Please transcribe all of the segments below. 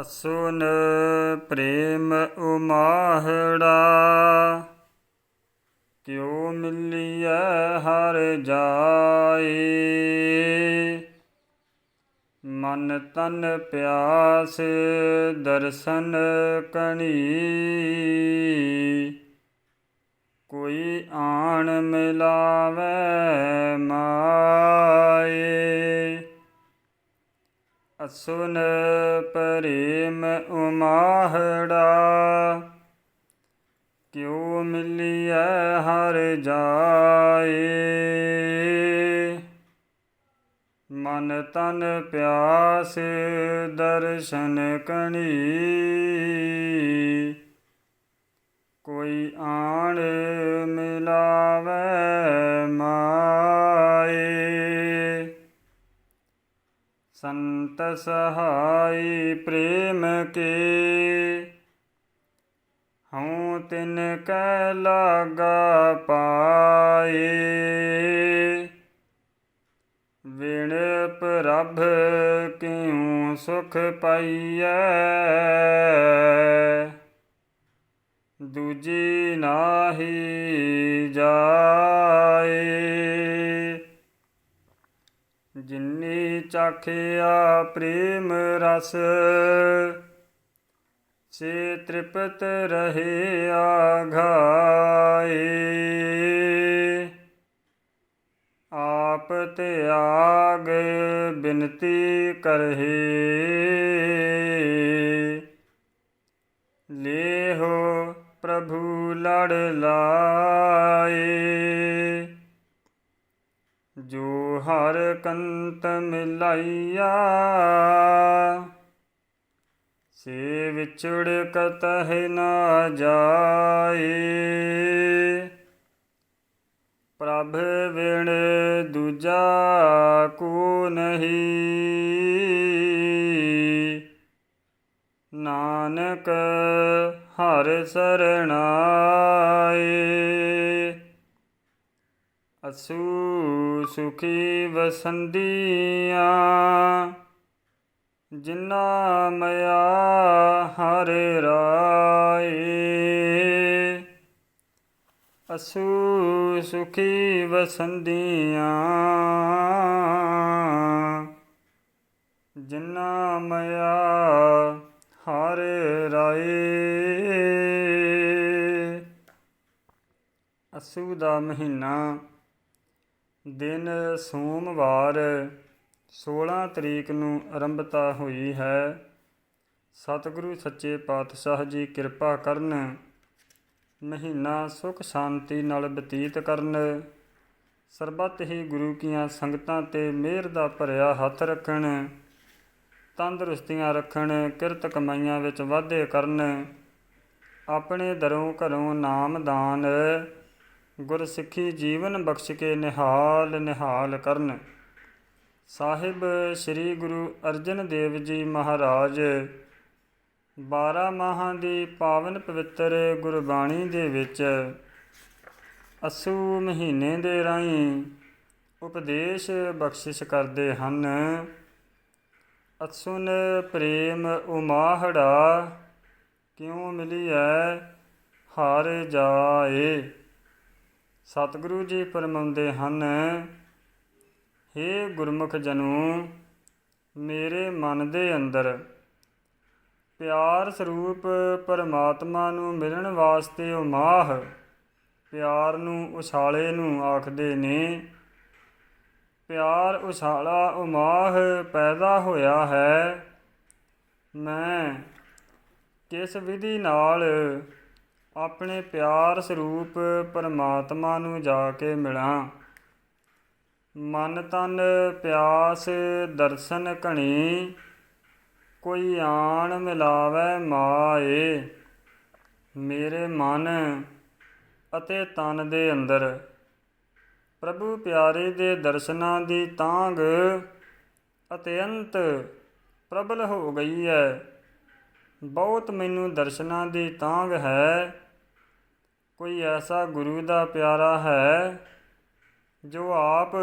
ਅਸੁਨ ਪ੍ਰੇਮ ਉਮਾਹੜਾ, ਕਿਉ ਮਿਲਿਐ ਹਰ ਜਾਏ। ਮਨ ਤਨ ਪਿਆਸ ਦਰਸ਼ਨ ਕਣੀ, ਕੋਈ ਆਣ ਮਿਲਾਵੇ ਮਾਏ। ਅਸੁਨ ਪ੍ਰੇਮ ਉਮਾਹੜਾ। ਕਿਉ ਮਿਲਿਐ ਹਰ ਜਾਏ। ਮਨ ਤਨ ਪਿਆਸ ਦਰਸ਼ਨ ਕਣੀ। ਕੋਈ ਆਣ ਸੰਤ ਸਹਾਈ ਪ੍ਰੇਮ ਕੇ। ਹਉ ਤਿਨ ਕੈ ਲਾਗਾ ਪਾਏ। ਵਿਣ ਪ੍ਰਭ ਕਿਉ ਸੁਖ ਪਾਈਐ। ਦੂਜੀ ਨਾਹੀ ਚਾਖਿਆ ਪ੍ਰੇਮ ਰਸ। ਸੇ ਤ੍ਰਿਪਤ ਰਹੇ ਆਘਾਏ। ਆਪ ਤਿਆਗ ਬਿਨਤੀ ਕਰਹੀ। ਲੇਹੋ ਪ੍ਰਭੂ ਲੜ ਲਾਏ। ਜੋ ਹਰ ਕੰਤ ਮਿਲਾਈਆ। ਸੇ ਵਿਛੜ ਕਤਹਿ ਨਾ ਜਾਏ। ਪ੍ਰਭ ਵਿਣ ਦੂਜਾ ਕੋ ਨਹੀਂ। ਨਾਨਕ ਹਰ ਸਰਣਾਏ ਅਸੂ ਸੁਖੀ ਵਸੰਦੀਆਂ ਜਿਨਾ ਮਿਆ ਹਰ ਰਾਏ। ਅਸੂ ਸੁਖੀ ਵਸੰਦੀਆਂ ਜਿਨਾ ਮਇਆ ਹਰ ਰਾਏ। ਅਸੂ ਦਾ ਮਹੀਨਾ ਦਿਨ ਸੋਮਵਾਰ 16 ਤਰੀਕ ਨੂੰ ਆਰੰਭਤਾ ਹੋਈ ਹੈ। ਸਤਿਗੁਰੂ ਸੱਚੇ ਪਾਤਸ਼ਾਹ ਜੀ ਕਿਰਪਾ ਕਰਨ, ਮਹੀਨਾ ਸੁਖ ਸ਼ਾਂਤੀ ਨਾਲ ਬਤੀਤ ਕਰਨ। ਸਰਬੱਤ ਹੀ ਗੁਰੂ ਕੀਆਂ ਸੰਗਤਾਂ ਤੇ ਮਿਹਰ ਦਾ ਭਰਿਆ ਹੱਥ ਰੱਖਣ, ਤੰਦਰੁਸਤੀਆਂ ਰੱਖਣ, ਕਿਰਤ ਕਮਾਈਆਂ ਵਿੱਚ ਵਾਧੇ ਕਰਨ। ਆਪਣੇ ਦਰੋਂ ਘਰੋਂ ਨਾਮ ਦਾਨ ਗੁਰਸਿੱਖੀ ਜੀਵਨ ਬਖਸ਼ ਕੇ ਨਿਹਾਲ ਨਿਹਾਲ ਕਰਨ। ਸਾਹਿਬ ਸ੍ਰੀ ਗੁਰੂ ਅਰਜਨ ਦੇਵ ਜੀ ਮਹਾਰਾਜ 12 ਮਾਹਾਂ ਦੀ ਪਾਵਨ ਪਵਿੱਤਰ ਗੁਰਬਾਣੀ ਦੇ ਵਿੱਚ ਅਸੂ ਮਹੀਨੇ ਦੇ ਰਾਹੀਂ ਉਪਦੇਸ਼ ਬਖਸ਼ਿਸ਼ ਕਰਦੇ ਹਨ। ਅਸੁਨ ਪ੍ਰੇਮ ਉਮਾਹੜਾ ਮਿਲੀ ਹੈ ਹਾਰ ਜਾਏ? ਸਤਿਗੁਰੂ ਜੀ ਫਰਮਾਉਂਦੇ ਹਨ, ਹੇ ਗੁਰਮੁਖ ਜਨੋ, ਮੇਰੇ ਮਨ ਦੇ ਅੰਦਰ ਪਿਆਰ ਸਰੂਪ ਪਰਮਾਤਮਾ ਨੂੰ ਮਿਲਣ ਵਾਸਤੇ ਉਮਾਹ ਪਿਆਰ ਨੂੰ ਉਛਾਲੇ ਨੂੰ ਆਖਦੇ ਨੇ। ਪਿਆਰ ਉਛਾਲਾ ਉਮਾਹ ਪੈਦਾ ਹੋਇਆ ਹੈ। ਮੈਂ ਕਿਸ ਵਿਧੀ ਨਾਲ ਆਪਣੇ ਪਿਆਰ ਸਰੂਪ ਪਰਮਾਤਮਾ ਨੂੰ ਜਾ ਕੇ ਮਿਲਾਂ। ਮਨ ਤਨ ਪਿਆਸ ਦਰਸ਼ਨ ਘਣੀ, ਕੋਈ ਆਣ ਮਿਲਾਵੇ ਮਾਏ। ਮੇਰੇ ਮਨ ਅਤੇ ਤਨ ਦੇ ਅੰਦਰ ਪ੍ਰਭੂ ਪਿਆਰੇ ਦੇ ਦਰਸ਼ਨਾਂ ਦੀ ਤਾਂਗ ਅਤਿਅੰਤ ਪ੍ਰਬਲ ਹੋ ਗਈ ਹੈ। ਬਹੁਤ ਮੈਨੂੰ ਦਰਸ਼ਨਾਂ ਦੀ ਤਾਂਗ ਹੈ। ਕੋਈ ਐਸਾ ਗੁਰੂ ਦਾ ਪਿਆਰਾ ਹੈ ਜੋ ਆਪ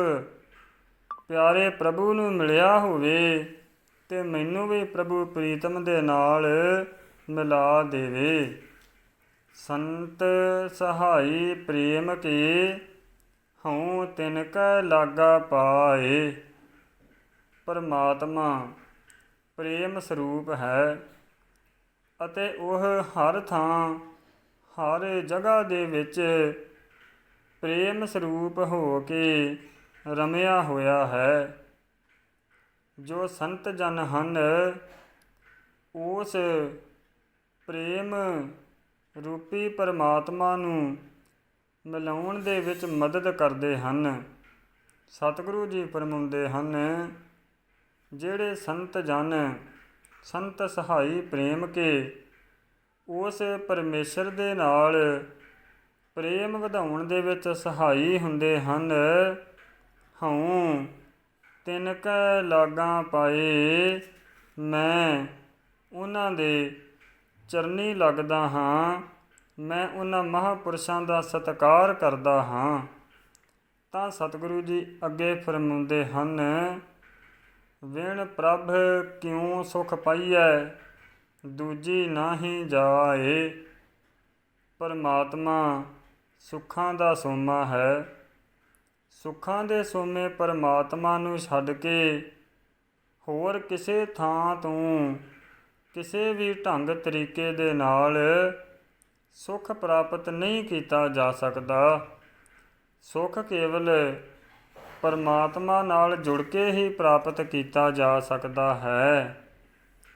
ਪਿਆਰੇ ਪ੍ਰਭੂ ਨੂੰ ਮਿਲਿਆ ਹੋਵੇ ਤੇ ਮੈਨੂੰ ਵੀ ਪ੍ਰਭੂ ਪ੍ਰੀਤਮ ਦੇ ਨਾਲ ਮਿਲਾ ਦੇਵੇ। ਸੰਤ ਸਹਾਈ ਪ੍ਰੇਮ ਕੇ ਹਉ ਤਿਨ ਕੈ ਲਾਗਾ ਪਾਏ। ਪਰਮਾਤਮਾ ਪ੍ਰੇਮ ਸਰੂਪ ਹੈ ਅਤੇ ਉਹ ਹਰ ਥਾਂ ਹਰ ਜਗ੍ਹਾ ਦੇ ਵਿੱਚ ਪ੍ਰੇਮ ਸਰੂਪ ਹੋ ਕੇ ਰਮਿਆ ਹੋਇਆ ਹੈ। ਜੋ ਸੰਤ ਜਨ ਹਨ, ਉਸ ਪ੍ਰੇਮ ਰੂਪੀ ਪਰਮਾਤਮਾ ਨੂੰ ਮਿਲਾਉਣ ਦੇ ਵਿੱਚ ਮਦਦ ਕਰਦੇ ਹਨ। ਸਤਿਗੁਰੂ ਜੀ ਫਰਮਾਉਂਦੇ ਹਨ, ਜਿਹੜੇ ਸੰਤ ਜਨ, ਸੰਤ ਸਹਾਈ ਪ੍ਰੇਮ ਕੇ ਉਸ ਪਰਮੇਸ਼ਰ ਦੇ ਨਾਲ ਪ੍ਰੇਮ ਵਧਾਉਣ ਦੇ ਵਿੱਚ ਸਹਾਈ ਹੁੰਦੇ ਹਨ। ਹਉ, ਤਿਨ ਕੈ ਲਾਗਾਂ ਪਾਏ ਮੈਂ ਉਹਨਾਂ ਦੇ ਚਰਨੀ ਲੱਗਦਾ ਹਾਂ। ਮੈਂ ਉਹਨਾਂ ਮਹਾਪੁਰਸ਼ਾਂ ਦਾ ਸਤਿਕਾਰ ਕਰਦਾ ਹਾਂ। ਤਾਂ ਸਤਿਗੁਰੂ ਜੀ ਅੱਗੇ ਫਰਮਾਉਂਦੇ ਹਨ, ਵਿਣ ਪ੍ਰਭ ਕਿਉ ਸੁਖ ਪਾਈਐ? ਦੂਜੀ ਨਾਹੀ ਜਾਏ। ਪਰਮਾਤਮਾ ਸੁੱਖਾਂ ਦਾ ਸੋਮਾ ਹੈ। ਸੁੱਖਾਂ ਦੇ ਸੋਮੇ ਪਰਮਾਤਮਾ ਨੂੰ ਛੱਡ ਕੇ ਹੋਰ ਕਿਸੇ ਥਾਂ ਤੋਂ ਕਿਸੇ ਵੀ ਢੰਗ ਤਰੀਕੇ ਦੇ ਨਾਲ ਸੁਖ ਪ੍ਰਾਪਤ ਨਹੀਂ ਕੀਤਾ ਜਾ ਸਕਦਾ। ਸੁਖ ਕੇਵਲ ਪਰਮਾਤਮਾ ਨਾਲ ਜੁੜ ਕੇ ਹੀ ਪ੍ਰਾਪਤ ਕੀਤਾ ਜਾ ਸਕਦਾ ਹੈ।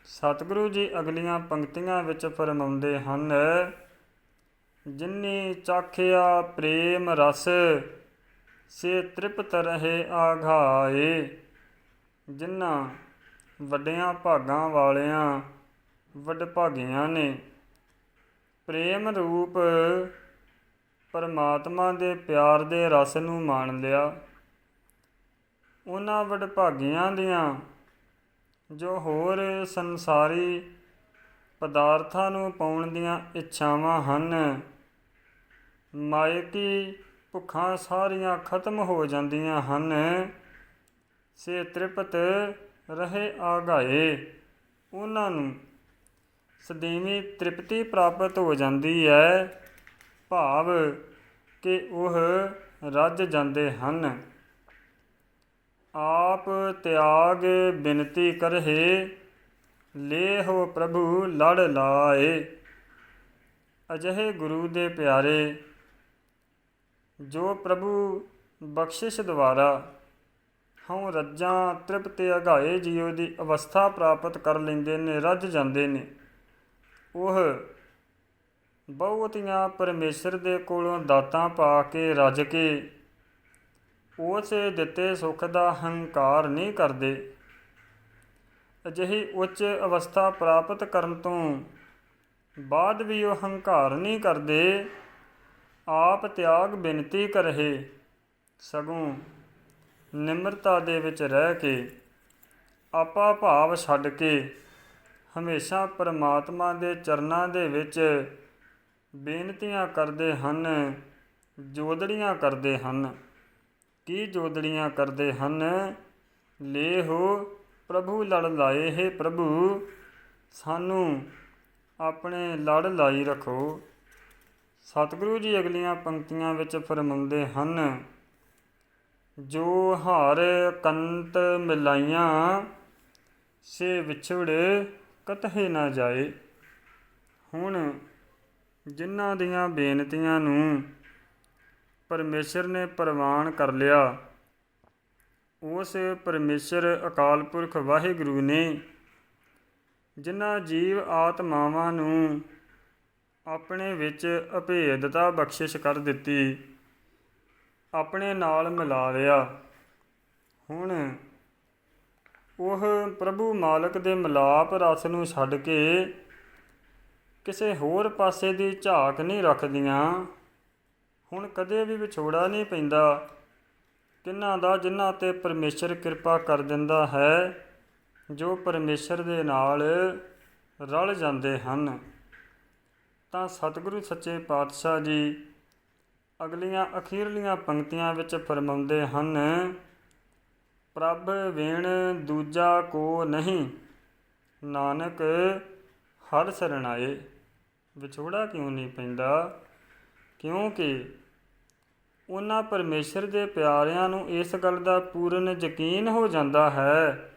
ਸਤਿਗੁਰੂ ਜੀ ਅਗਲੀਆਂ ਪੰਕਤੀਆਂ ਵਿੱਚ ਫਰਮਾਉਂਦੇ ਹਨ, ਜਿਨੀ ਚਾਖਿਆ ਪ੍ਰੇਮ ਰਸ, ਸੇ ਤ੍ਰਿਪਤ ਰਹੇ ਆਘਾਏ। ਜਿਨ੍ਹਾਂ ਵੱਡਿਆਂ ਭਾਗਾਂ ਵਾਲਿਆਂ ਵਡਭਾਗੀਆਂ ਨੇ ਪ੍ਰੇਮ ਰੂਪ ਪਰਮਾਤਮਾ ਦੇ ਪਿਆਰ ਦੇ ਰਸ ਨੂੰ ਮਾਣ ਲਿਆ। ਉਹਨਾਂ ਵਡਭਾਗੀਆਂ ਦੀਆਂ ਜੋ ਹੋਰ ਸੰਸਾਰੀ ਪਦਾਰਥਾਂ ਨੂੰ ਪਾਉਣ ਦੀਆਂ ਇੱਛਾਵਾਂ ਹਨ, ਮਾਇਕੀ ਭੁੱਖਾਂ ਸਾਰੀਆਂ ਖਤਮ ਹੋ ਜਾਂਦੀਆਂ ਹਨ। ਸੇ ਤ੍ਰਿਪਤ ਰਹੇ ਆਗਾਏ, ਉਹਨਾਂ ਨੂੰ ਸਦੀਵੀ ਤ੍ਰਿਪਤੀ ਪ੍ਰਾਪਤ ਹੋ ਜਾਂਦੀ ਹੈ ਭਾਵ ਕਿ ਉਹ ਰੱਜ ਜਾਂਦੇ ਹਨ। ਆਪ ਤਿਆਗ ਬਿਨਤੀ ਕਰਹਿ, ਲੇਹੋ ਪ੍ਰਭੂ ਲੜ ਲਾਏ। ਅਜਿਹੇ ਗੁਰੂ ਦੇ ਪਿਆਰੇ, ਜੋ ਪ੍ਰਭੂ ਬਖਸ਼ਿਸ਼ ਦੁਆਰਾ ਹਉ ਰੱਜਾਂ ਤ੍ਰਿਪਤ ਅਗਾਏ ਜੀਉ ਦੀ ਅਵਸਥਾ ਪ੍ਰਾਪਤ ਕਰ ਲੈਂਦੇ ਨੇ, ਰੱਜ ਜਾਂਦੇ ਨੇ। ਉਹ ਬਹੁਤੀਆਂ ਪਰਮੇਸ਼ਰ ਦੇ ਕੋਲੋਂ ਦਾਤਾਂ ਪਾ ਕੇ ਰੱਜ ਕੇ ਉਸ ਦਿੱਤੇ ਸੁਖ ਦਾ ਹੰਕਾਰ ਨਹੀਂ ਕਰਦੇ। ਅਜਿਹੀ ਉੱਚ ਅਵਸਥਾ ਪ੍ਰਾਪਤ ਕਰਨ ਤੋਂ ਬਾਅਦ ਵੀ ਉਹ ਹੰਕਾਰ ਨਹੀਂ ਕਰਦੇ। ਆਪ ਤਿਆਗ ਬੇਨਤੀ ਕਰਹਿ ਸਗੋਂ ਨਿਮਰਤਾ ਦੇ ਵਿੱਚ ਰਹਿ ਕੇ ਆਪਾ ਭਾਵ ਛੱਡ ਕੇ ਹਮੇਸ਼ਾ ਪਰਮਾਤਮਾ ਦੇ ਚਰਨਾਂ ਦੇ ਵਿੱਚ ਬੇਨਤੀਆਂ ਕਰਦੇ ਹਨ, ਜੋਦੜੀਆਂ ਕਰਦੇ ਹਨ। ਕੀ ਜੋਦੜੀਆਂ ਕਰਦੇ ਹਨ? ਲੇਹੋ ਪ੍ਰਭੂ ਲੜ ਲਾਏ, ਹੈ ਪ੍ਰਭੂ, ਸਾਨੂੰ ਆਪਣੇ ਲੜ ਲਾਈ ਰੱਖੋ। ਸਤਿਗੁਰੂ ਜੀ ਅਗਲੀਆਂ ਪੰਕਤੀਆਂ ਵਿੱਚ ਫਰਮਾਉਂਦੇ ਹਨ, ਜੋ ਹਾਰ ਕੰਤ ਮਿਲਾਈਆਂ, ਸੇ ਵਿਛੜ ਕਤਹੇ ਨਾ ਜਾਏ। ਹੁਣ ਜਿਨ੍ਹਾਂ ਦੀਆਂ ਬੇਨਤੀਆਂ ਨੂੰ ਪਰਮੇਸ਼ਰ ਨੇ ਪ੍ਰਵਾਨ ਕਰ ਲਿਆ। ਉਸ ਪਰਮੇਸ਼ਰ ਅਕਾਲ ਪੁਰਖ ਵਾਹਿਗੁਰੂ ਨੇ ਜਿਨ੍ਹਾਂ ਜੀਵ ਆਤਮਾਵਾਂ ਨੂੰ ਆਪਣੇ ਵਿੱਚ ਅਭੇਦਤਾ ਬਖਸ਼ਿਸ਼ ਕਰ ਦਿੱਤੀ, ਆਪਣੇ ਨਾਲ ਮਿਲਾ ਲਿਆ। ਹੁਣ ਉਹ ਪ੍ਰਭੂ ਮਾਲਕ ਦੇ ਮਿਲਾਪ ਰਸ ਨੂੰ ਛੱਡ ਕੇ ਕਿਸੇ ਹੋਰ ਪਾਸੇ ਦੀ ਝਾਕ ਨਹੀਂ ਰੱਖਦੀਆਂ। ਹੁਣ ਕਦੇ ਵੀ ਵਿਛੋੜਾ ਨਹੀਂ ਪੈਂਦਾ। ਕਿੰਨਾ ਦਾ ਜਿਨ੍ਹਾਂ ਤੇ ਪਰਮੇਸ਼ਰ ਕਿਰਪਾ ਕਰ ਦਿੰਦਾ ਹੈ, ਜੋ ਪਰਮੇਸ਼ਰ ਦੇ ਨਾਲ ਰਲ ਜਾਂਦੇ ਹਨ। ਤਾਂ ਸਤਿਗੁਰੂ ਸੱਚੇ ਪਾਤਸ਼ਾਹ ਜੀ ਅਗਲੀਆਂ ਅਖੀਰਲੀਆਂ ਪੰਕਤੀਆਂ ਵਿੱਚ ਫਰਮਾਉਂਦੇ ਹਨ, ਪ੍ਰਭ ਵੇਣ ਦੂਜਾ ਕੋ ਨਹੀਂ, ਨਾਨਕ ਹਰ ਸਰਣ ਵਿਛੋੜਾ ਕਿਉਂ ਨਹੀਂ ਪੈਂਦਾ? ਕਿਉਂਕਿ ਉਹਨਾਂ ਪਰਮੇਸ਼ਰ ਦੇ ਪਿਆਰਿਆਂ ਨੂੰ ਇਸ ਗੱਲ ਦਾ ਪੂਰਨ ਯਕੀਨ ਹੋ ਜਾਂਦਾ ਹੈ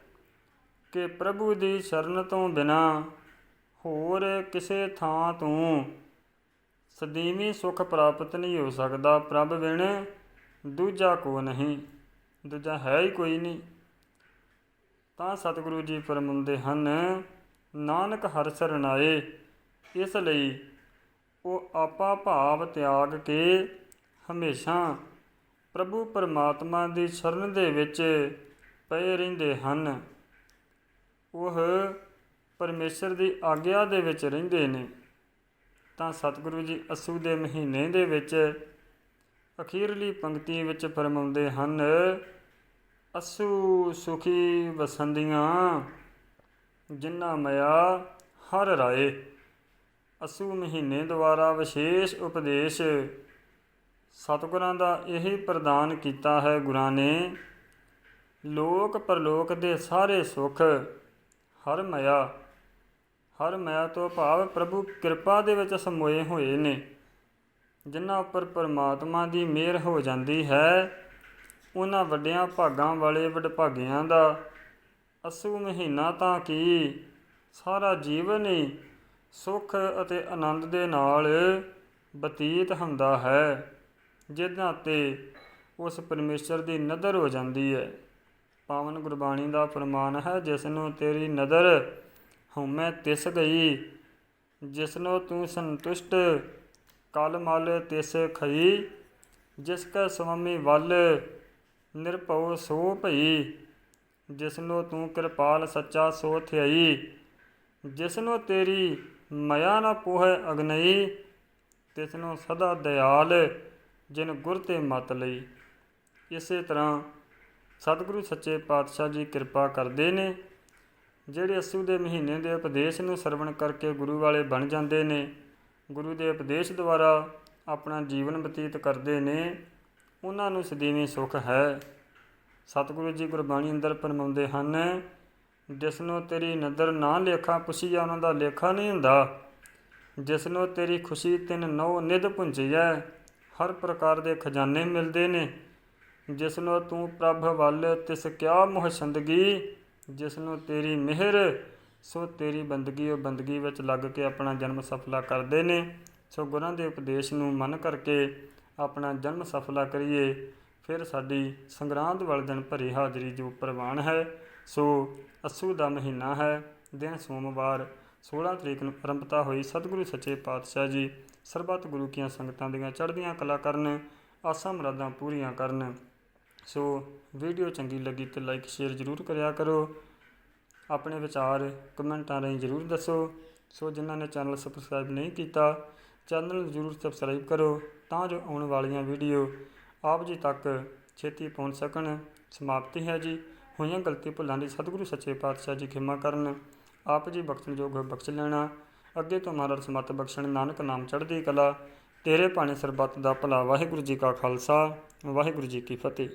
ਕਿ ਪ੍ਰਭੂ ਦੀ ਸ਼ਰਨ ਤੋਂ ਬਿਨਾ ਹੋਰ ਕਿਸੇ ਥਾਂ ਤੋਂ ਸਦੀਵੀ ਸੁਖ ਪ੍ਰਾਪਤ ਨਹੀਂ ਹੋ ਸਕਦਾ। ਪ੍ਰਭ ਬਿਨ ਦੂਜਾ ਕੋ ਨਹੀਂ, ਦੂਜਾ ਹੈ ਹੀ ਕੋਈ ਨਹੀਂ। ਤਾਂ ਸਤਿਗੁਰੂ ਜੀ ਫਰਮਾਉਂਦੇ ਹਨ, ਨਾਨਕ ਹਰਿ ਸਰਣਾਏ, ਇਸ ਲਈ ਉਹ ਆਪਾ ਭਾਵ ਤਿਆਗ ਕੇ ਹਮੇਸ਼ਾ ਪ੍ਰਭੂ ਪਰਮਾਤਮਾ ਦੀ ਸ਼ਰਨ ਦੇ ਵਿੱਚ ਪਏ ਰਹਿੰਦੇ ਹਨ। ਉਹ ਪਰਮੇਸ਼ਰ ਦੀ ਆਗਿਆ ਦੇ ਵਿੱਚ ਰਹਿੰਦੇ ਨੇ। ਤਾਂ ਸਤਿਗੁਰੂ ਜੀ ਅਸੂ ਦੇ ਮਹੀਨੇ ਦੇ ਵਿੱਚ ਅਖੀਰਲੀ ਪੰਕਤੀ ਵਿੱਚ ਫਰਮਾਉਂਦੇ ਹਨ, ਅਸੂ ਸੁਖੀ ਵਸੰਦੀਆਂ, ਜਿਨ੍ਹਾਂ ਮਿਆ ਹਰ ਰਾਏ। ਅਸੂ ਮਹੀਨੇ ਦੁਆਰਾ ਵਿਸ਼ੇਸ਼ ਉਪਦੇਸ਼ ਸਤਿਗੁਰਾਂ ਦਾ ਇਹੀ ਪ੍ਰਦਾਨ ਕੀਤਾ ਹੈ ਗੁਰਾਂ ਨੇ, ਲੋਕ ਪਰਲੋਕ ਦੇ ਸਾਰੇ ਸੁਖ, ਹਰ ਮਇਆ ਹਰ ਮਇਆ ਤੋਂ ਭਾਵ ਪ੍ਰਭੂ ਕਿਰਪਾ ਦੇ ਵਿੱਚ ਸਮੋਏ ਹੋਏ ਨੇ, ਜਿਨ੍ਹਾਂ ਉੱਪਰ ਪਰਮਾਤਮਾ ਦੀ ਮਿਹਰ ਹੋ ਜਾਂਦੀ ਹੈ, ਉਹਨਾਂ ਵੱਡਿਆਂ ਭਾਗਾਂ ਵਾਲੇ ਵਡਭਾਗਿਆਂ ਦਾ ਅਸੂ ਮਹੀਨਾ ਤਾਂ ਕੀ ਸਾਰਾ ਜੀਵਨ ਹੀ ਸੁਖ ਅਤੇ ਆਨੰਦ ਦੇ ਨਾਲ ਬਤੀਤ ਹੁੰਦਾ ਹੈ। ਜਿਨ੍ਹਾਂ ਤੇ ਉਸ ਪਰਮੇਸ਼ਰ ਦੀ ਨਜ਼ਰ ਹੋ ਜਾਂਦੀ ਹੈ। ਪਾਵਨ ਗੁਰਬਾਣੀ ਦਾ ਫਰਮਾਨ ਹੈ ਜਿਸ ਨੂੰ ਤੇਰੀ ਨਜ਼ਰ ਹਉਮੈ ਤਿਸ ਗਈ ਜਿਸ ਨੂੰ ਤੂੰ ਸੰਤੁਸ਼ਟ ਕਲ ਮਲ ਤਿਸ ਖਈ, ਜਿਸ ਕੈ ਸੁਆਮੀ ਵੱਲ ਨਿਰਭਉ ਸੋ ਭਈ ਜਿਸ ਨੂੰ ਤੂੰ ਕਿਰਪਾਲ ਸੱਚਾ ਸੋ ਥਿਆਈ ਜਿਸ ਨੂੰ ਤੇਰੀ ਮਇਆ ਨਾ ਪੋਹੈ ਅਗਨਈ ਤਿਸ ਨੂੰ ਸਦਾ ਦਿਆਲ ਜਿਨ ਗੁਰ ਤੇ ਮਤ ਲਈ। ਇਸੇ ਤਰ੍ਹਾਂ ਸਤਿਗੁਰੂ ਸੱਚੇ ਪਾਤਸ਼ਾਹ ਜੀ ਕਿਰਪਾ ਕਰਦੇ ਨੇ, ਜਿਹੜੇ ਅਸੂ ਦੇ ਮਹੀਨੇ ਦੇ ਉਪਦੇਸ਼ ਨੂੰ ਸਰਵਣ ਕਰਕੇ ਗੁਰੂ ਵਾਲੇ ਬਣ ਜਾਂਦੇ ਨੇ, ਗੁਰੂ ਦੇ ਉਪਦੇਸ਼ ਦੁਆਰਾ ਆਪਣਾ ਜੀਵਨ ਬਤੀਤ ਕਰਦੇ ਨੇ, ਉਹਨਾਂ ਨੂੰ ਸਦੀਵੀ ਸੁਖ ਹੈ। ਸਤਿਗੁਰੂ ਜੀ ਗੁਰਬਾਣੀ ਅੰਦਰ ਫਰਮਾਉਂਦੇ ਹਨ ਜਿਸ ਨੂੰ ਤੇਰੀ ਨਦਰ ਨਾ ਲੇਖਾ, ਪੁੱਛੀਆ ਉਹਨਾਂ ਦਾ ਲੇਖਾ ਨਹੀਂ ਹੁੰਦਾ। ਜਿਸ ਨੂੰ ਤੇਰੀ ਖੁਸ਼ੀ ਤਿਨ ਨੌ ਨਿਧ ਪੁੰਜਿਐ ਹਰ ਪ੍ਰਕਾਰ ਦੇ ਖਜ਼ਾਨੇ ਮਿਲਦੇ ਨੇ। ਜਿਸ ਨੂੰ ਤੂੰ ਪ੍ਰਭ ਵੱਲ ਤਿਸ ਕਿਆ ਮੋਹ ਜਿਸ ਨੂੰ ਤੇਰੀ ਮਿਹਰ, ਸੋ ਤੇਰੀ ਬੰਦਗੀ ਉਹ ਬੰਦਗੀ ਵਿੱਚ ਲੱਗ ਕੇ ਆਪਣਾ ਜਨਮ ਸਫਲਾ ਕਰਦੇ ਨੇ। ਸੋ ਗੁਰਾਂ ਦੇ ਉਪਦੇਸ਼ ਨੂੰ ਮੰਨ ਕਰਕੇ ਆਪਣਾ ਜਨਮ ਸਫਲਾ ਕਰੀਏ। ਫਿਰ ਸਾਡੀ ਸੰਗਰਾਂਦ ਵਾਲੇ ਦਿਨ ਭਰੀ ਹਾਜ਼ਰੀ ਜੋ ਪ੍ਰਵਾਨ ਹੈ, ਸੋ ਅਸੂ ਦਾ ਮਹੀਨਾ ਹੈ, ਦਿਨ ਸੋਮਵਾਰ 16 ਤਰੀਕ ਨੂੰ ਆਰੰਭਤਾ ਹੋਈ ਸਤਿਗੁਰੂ ਸੱਚੇ ਪਾਤਸ਼ਾਹ ਜੀ, ਸਰਬੱਤ ਗੁਰੂ ਕੀਆਂ ਸੰਗਤਾਂ ਦੀਆਂ ਚੜ੍ਹਦੀਆਂ ਕਲਾ ਕਰਨ, ਆਸਾਂ ਮੁਰਾਦਾਂ ਪੂਰੀਆਂ ਕਰਨ। ਸੋ ਵੀਡੀਓ ਚੰਗੀ ਲੱਗੀ ਤੇ ਲਾਈਕ ਸ਼ੇਅਰ ਜ਼ਰੂਰ ਕਰਿਆ ਕਰੋ। ਆਪਣੇ ਵਿਚਾਰ ਕਮੈਂਟਾਂ ਰਾਹੀਂ ਜ਼ਰੂਰ ਦੱਸੋ। ਸੋ ਜਿਨ੍ਹਾਂ ਨੇ ਚੈਨਲ ਸਬਸਕ੍ਰਾਈਬ ਨਹੀਂ ਕੀਤਾ, ਚੈਨਲ ਨੂੰ ਜ਼ਰੂਰ ਸਬਸਕ੍ਰਾਈਬ ਕਰੋ ਤਾਂ ਜੋ ਆਉਣ ਵਾਲੀਆਂ ਵੀਡੀਓ ਆਪ ਜੀ ਤੱਕ ਛੇਤੀ ਪਹੁੰਚ ਸਕਣ। ਸਮਾਪਤੀ ਹੈ ਜੀ। ਹੋਈਆਂ ਗਲਤੀ ਭੁੱਲਾਂ ਦੀ ਸਤਿਗੁਰੂ ਸੱਚੇ ਪਾਤਸ਼ਾਹ ਜੀ ਖਿਮਾ ਕਰਨ। ਆਪ ਜੀ ਬਖਸ਼ਣਯੋਗ ਬਖਸ਼ ਲੈਣਾ। ਅੱਗੇ ਤੋਂ ਮਹਾਰਾਜ ਸਮਤ ਬਖਸ਼ਣ, ਨਾਨਕ ਨਾਮ ਚੜ੍ਹਦੀ ਕਲਾ। ਤੇਰੇ ਭਾਣੇ ਸਰਬੱਤ ਦਾ ਭਲਾ। ਵਾਹਿਗੁਰੂ ਜੀ ਕਾ ਖਾਲਸਾ। ਵਾਹਿਗੁਰੂ ਜੀ ਕੀ ਫਤਿਹ।